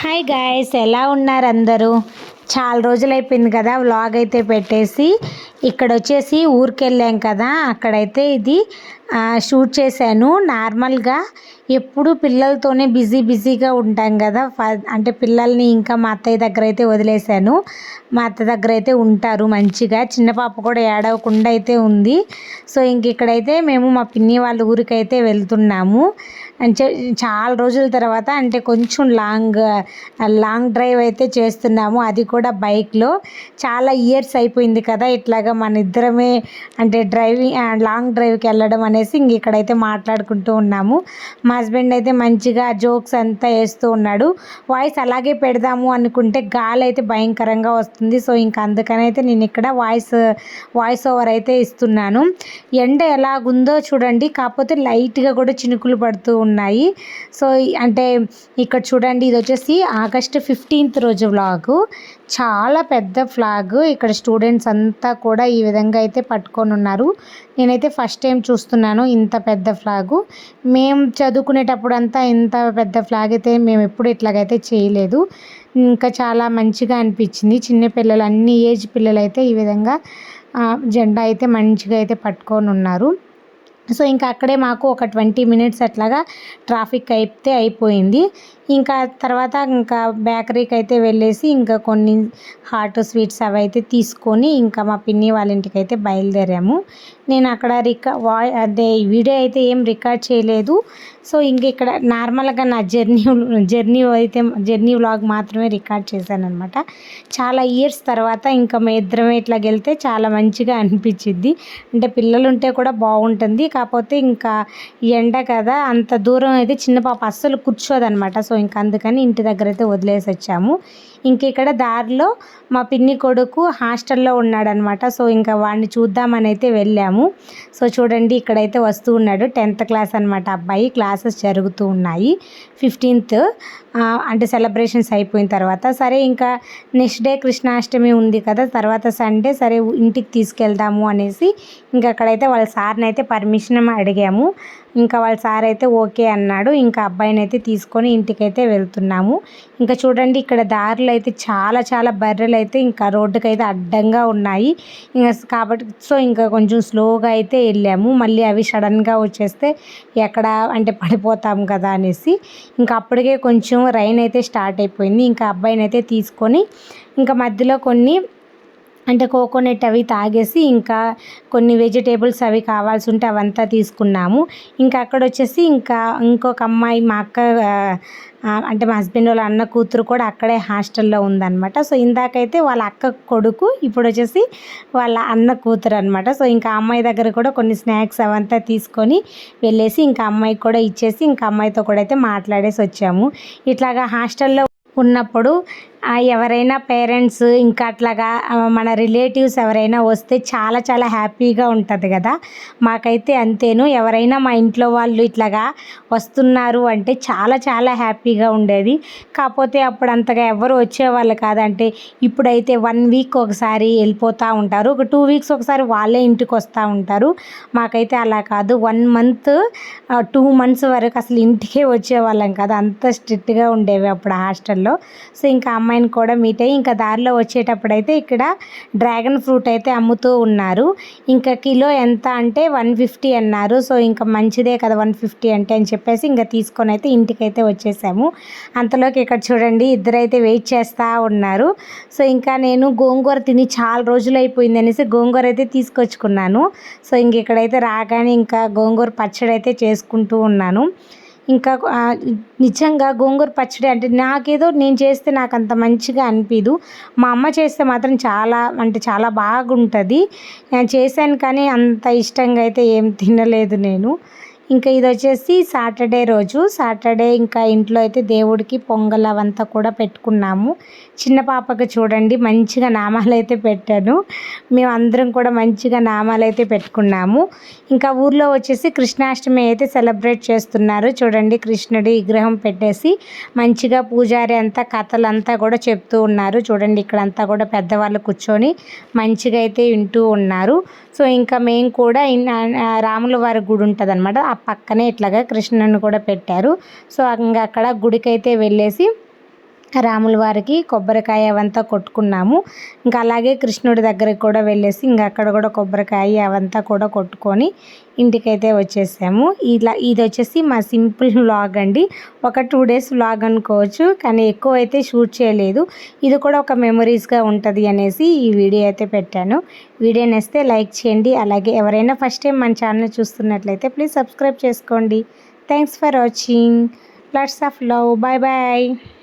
Hi guys ఎలా ఉన్నారు అందరూ? చాలా రోజులు అయిపోయింది కదా వ్లాగ్ అయితే పెట్టేసి. ఇక్కడ వచ్చేసి ఊరికెళ్ళాం కదా అక్కడైతే ఇది షూట్ చేశాను. నార్మల్గా ఎప్పుడు పిల్లలతోనే బిజీ బిజీగా ఉంటాం కదా. అంటే పిల్లల్ని ఇంకా మా అత్తయ్య దగ్గర అయితే వదిలేశాను. మా అత్త దగ్గర అయితే ఉంటారు మంచిగా. చిన్న పాప కూడా ఏడవకుండా అయితే ఉంది. సో ఇంక ఇక్కడైతే మేము మా పిన్ని వాళ్ళ ఊరికైతే వెళ్తున్నాము. అంటే చాలా రోజుల తర్వాత అంటే కొంచెం లాంగ్ లాంగ్ డ్రైవ్ అయితే చేస్తున్నాము. అది కూడా బైక్లో. చాలా ఇయర్స్ అయిపోయింది కదా ఇట్లాగా మన ఇద్దరమే అంటే డ్రైవింగ్ లాంగ్ డ్రైవ్కి వెళ్ళడం అనేది అనేసి ఇంక ఇక్కడైతే మాట్లాడుకుంటూ ఉన్నాము. మా హస్బెండ్ అయితే మంచిగా జోక్స్ అంతా వేస్తూ ఉన్నాడు. వాయిస్ అలాగే పెడదాము అనుకుంటే గాలి అయితే భయంకరంగా వస్తుంది. సో ఇంకా అందుకని అయితే నేను ఇక్కడ వాయిస్ వాయిస్ ఓవర్ అయితే ఇస్తున్నాను. ఎండ ఎలాగుందో చూడండి. కాకపోతే లైట్గా కూడా చినుకులు పడుతూ ఉన్నాయి. సో అంటే ఇక్కడ చూడండి. ఇది వచ్చేసి ఆగస్ట్ ఫిఫ్టీన్త్ రోజు వ్లాగు. చాలా పెద్ద ఫ్లాగ్. ఇక్కడ స్టూడెంట్స్ అంతా కూడా ఈ విధంగా అయితే పట్టుకొని ఉన్నారు. నేనైతే ఫస్ట్ టైం చూస్తున్నాను. ఇంత పెద్ద ఫ్లాగు. మేము చదువుకునేటప్పుడు అంతా ఇంత పెద్ద ఫ్లాగ్ అయితే మేము ఎప్పుడు ఇట్లాగైతే చేయలేదు. ఇంకా చాలా మంచిగా అనిపించింది. చిన్నపిల్లలు అన్ని ఏజ్ పిల్లలు అయితే ఈ విధంగా జెండా అయితే మంచిగా అయితే పట్టుకొని ఉన్నారు సో ఇంకా అక్కడే మాకు ఒక ట్వంటీ మినిట్స్ అట్లాగా ట్రాఫిక్ అయితే అయిపోయింది. ఇంకా తర్వాత ఇంకా బేకరీకి అయితే వెళ్ళేసి ఇంకా కొన్ని హాట్ స్వీట్స్ అవి అయితే తీసుకొని ఇంకా మా పిన్ని వాళ్ళ ఇంటికి అయితే బయలుదేరాము. నేను అక్కడ రికా వా అదే వీడియో అయితే ఏం రికార్డ్ చేయలేదు. సో ఇంక ఇక్కడ నార్మల్గా నా జర్నీ జర్నీ అయితే జర్నీ వ్లాగ్ మాత్రమే రికార్డ్ చేశాను అనమాట చాలా ఇయర్స్ తర్వాత ఇంకా మేము ఇద్దరం ఇట్లా వెళ్తే చాలా మంచిగా అనిపించింది అంటే పిల్లలు ఉంటే కూడా బాగుంటుంది. కాకపోతే ఇంకా ఎండ కదా అంత దూరం అయితే చిన్న పాప అస్సలు కూర్చోదనమాట సో ఇంకా అందుకని ఇంటి దగ్గర అయితే వదిలేసి వచ్చాము. ఇంక ఇక్కడ దారిలో మా పిన్ని కొడుకు హాస్టల్లో ఉన్నాడనమాట. సో ఇంకా వాడిని చూద్దామని అయితే వెళ్ళాము. సో చూడండి ఇక్కడైతే వస్తూ ఉన్నాడు. టెన్త్ క్లాస్ అనమాట అబ్బాయి. క్లాసెస్ జరుగుతూ ఉన్నాయి. ఫిఫ్టీన్త్ అంటే సెలబ్రేషన్స్ అయిపోయిన తర్వాత. సరే ఇంకా నెక్స్ట్ డే కృష్ణాష్టమి ఉంది కదా తర్వాత సండే సరే ఇంటికి తీసుకెళ్దాము అనేసి ఇంకా అక్కడైతే వాళ్ళ సార్ని అయితే పర్మిషన్ అడిగాము. ఇంకా వాళ్ళ సార్ అయితే ఓకే అన్నాడు. ఇంకా అబ్బాయిని అయితే తీసుకొని ఇంటికైతే వెళ్తున్నాము. ఇంకా చూడండి ఇక్కడ దారులు అయితే చాలా చాలా బర్రెలు అయితే ఇంకా రోడ్డుకి అయితే అడ్డంగా ఉన్నాయి. ఇంకా కాబట్టి సో ఇంకా కొంచెం స్లోగా అయితే వెళ్ళాము. మళ్ళీ అవి సడన్గా వచ్చేస్తే ఎక్కడ అంటే పడిపోతాం కదా అనేసి. ఇంకా అప్పటికే కొంచెం రైన్ అయితే స్టార్ట్ అయిపోయింది. ఇంకా అబ్బాయిని అయితే తీసుకొని ఇంకా మధ్యలో కొన్ని అంటే కోకోనట్ అవి తాగేసి ఇంకా కొన్ని వెజిటేబుల్స్ అవి కావాల్సి ఉంటే అవంతా తీసుకున్నాము. ఇంకా అక్కడ వచ్చేసి ఇంకా ఇంకొక అమ్మాయి మా అక్క అంటే మా హస్బెండ్ వాళ్ళ అన్న కూతురు కూడా అక్కడే హాస్టల్లో ఉందన్నమాట. సో ఇందాకైతే వాళ్ళ అక్క కొడుకు ఇప్పుడు వచ్చేసి వాళ్ళ అన్న కూతురు అనమాట సో ఇంకా అమ్మాయి దగ్గర కూడా కొన్ని స్నాక్స్ అవంతా తీసుకొని వెళ్ళేసి ఇంకా అమ్మాయికి కూడా ఇచ్చేసి ఇంకా అమ్మాయితో కూడా అయితే మాట్లాడేసి వచ్చాము. ఇట్లాగా హాస్టల్లో ఉన్నప్పుడు ఎవరైనా పేరెంట్స్ ఇంకా అట్లాగా మన రిలేటివ్స్ ఎవరైనా వస్తే చాలా చాలా హ్యాపీగా ఉంటుంది కదా. మాకైతే అంతేను. ఎవరైనా మా ఇంట్లో వాళ్ళు ఇట్లాగా వస్తున్నారు అంటే చాలా చాలా హ్యాపీగా ఉండేది. కాకపోతే అప్పుడు అంతగా ఎవరు వచ్చేవాళ్ళు కాదంటే ఇప్పుడైతే వన్ వీక్ ఒకసారి వెళ్ళిపోతూ ఉంటారు. ఒక టూ వీక్స్ ఒకసారి వాళ్ళే ఇంటికి వస్తూ ఉంటారు. మాకైతే అలా కాదు. వన్ మంత్ టూ మంత్స్ వరకు అసలు ఇంటికే వచ్చేవాళ్ళం కాదు. అంత స్ట్రిక్ట్గా ఉండేవి అప్పుడు హాస్టల్లో. సో ఇంకా అమ్మాయిని కూడా మీట్ అయ్యి ఇంకా దారిలో వచ్చేటప్పుడు అయితే ఇక్కడ డ్రాగన్ ఫ్రూట్ అయితే అమ్ముతూ ఉన్నారు. ఇంకా కిలో ఎంత అంటే వన్ ఫిఫ్టీ అన్నారు. సో ఇంకా మంచిదే కదా వన్ ఫిఫ్టీ అంటే అని చెప్పేసి ఇంకా తీసుకొని అయితే ఇంటికైతే వచ్చేసాము. అంతలోకి ఇక్కడ చూడండి ఇద్దరైతే వెయిట్ చేస్తూ ఉన్నారు. సో ఇంకా నేను గోంగూర తిని చాలా రోజులు అయిపోయింది అనేసి గోంగూర అయితే తీసుకొచ్చుకున్నాను. సో ఇంక ఇక్కడైతే రాగానే ఇంకా గోంగూర పచ్చడి అయితే చేసుకుంటూ ఉన్నాను. ఇంకా నిజంగా గోంగూర పచ్చడి అంటే నాకేదో నేను చేస్తే నాకు అంత మంచిగా అనిపించదు మా అమ్మ చేస్తే మాత్రం చాలా అంటే చాలా బాగుంటుంది. నేను చేశాను కానీ అంత ఇష్టంగా అయితే ఏం తినలేదు నేను. ఇంకా ఇది వచ్చేసి సాటర్డే రోజు. సాటర్డే ఇంకా ఇంట్లో అయితే దేవుడికి పొంగల్ అవంతా కూడా పెట్టుకున్నాము. చిన్న పాపకి చూడండి మంచిగా నామాలు అయితే పెట్టాను. మేము అందరం కూడా మంచిగా నామాలు అయితే పెట్టుకున్నాము. ఇంకా ఊర్లో వచ్చేసి కృష్ణాష్టమి అయితే సెలబ్రేట్ చేస్తున్నారు. చూడండి కృష్ణుడి విగ్రహం పెట్టేసి మంచిగా పూజారి అంతా కథలంతా కూడా చెప్తూ ఉన్నారు. చూడండి ఇక్కడ అంతా కూడా పెద్దవాళ్ళు కూర్చొని మంచిగా అయితే వింటూ ఉన్నారు. సో ఇంకా మేము కూడా రాముల వారి గుడి ఉంటుంది అనమాట పక్కనే ఇట్లాగా కృష్ణుని కూడా పెట్టారు. సో ఇంకా అక్కడ గుడికైతే వెళ్ళేసి రాముల వారికి కొబ్బరికాయ అవంతా కొట్టుకున్నాము. ఇంకా అలాగే కృష్ణుడి దగ్గరికి కూడా వెళ్ళేసి ఇంకా అక్కడ కూడా కొబ్బరికాయ అవంతా కూడా కొట్టుకొని ఇంటికైతే వచ్చేసాము. ఇలా ఇది వచ్చేసి మా సింపుల్ వ్లాగ్ అండి. ఒక టూ డేస్ వ్లాగ్ అనుకోవచ్చు కానీ ఎక్కువ అయితే షూట్ చేయలేదు. ఇది కూడా ఒక మెమరీస్గా ఉంటుంది అనేసి ఈ వీడియో అయితే పెట్టాను. వీడియో నేస్తే లైక్ చేయండి. అలాగే ఎవరైనా ఫస్ట్ టైం మన ఛానల్ చూస్తున్నట్లయితే ప్లీజ్ సబ్స్క్రైబ్ చేసుకోండి. Thanks for watching lots of love bye bye